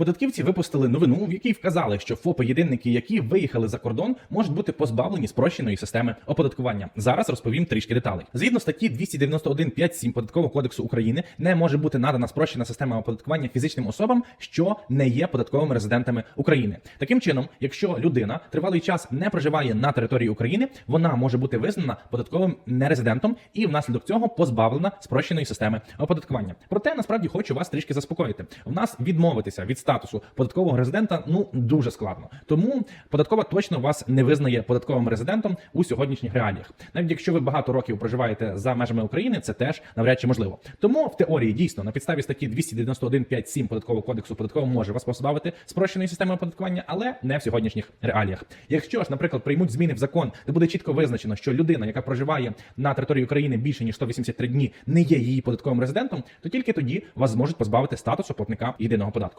Податківці випустили новину, в якій вказали, що ФОПи-єдинники, які виїхали за кордон, можуть бути позбавлені спрощеної системи оподаткування. Зараз розповім трішки деталей. Згідно статті 291.5.7 Податкового кодексу України, не може бути надана спрощена система оподаткування фізичним особам, що не є податковими резидентами України. Таким чином, якщо людина тривалий час не проживає на території України, вона може бути визнана податковим нерезидентом і внаслідок цього позбавлена спрощеної системи оподаткування. Проте насправді хочу вас трішки заспокоїти. В нас відмовитися від статусу податкового резидента ну дуже складно. Тому податкова точно вас не визнає податковим резидентом у сьогоднішніх реаліях. Навіть якщо ви багато років проживаєте за межами України, це теж навряд чи можливо. Тому в теорії дійсно на підставі статті 291.5.7 податкового кодексу податково може вас позбавити спрощеної системи оподаткування, але не в сьогоднішніх реаліях. Якщо ж, наприклад, приймуть зміни в закон, де буде чітко визначено, що людина, яка проживає на території України більше ніж 183 дні, не є її податковим резидентом, то тільки тоді вас зможуть позбавити статусу платника єдиного податку.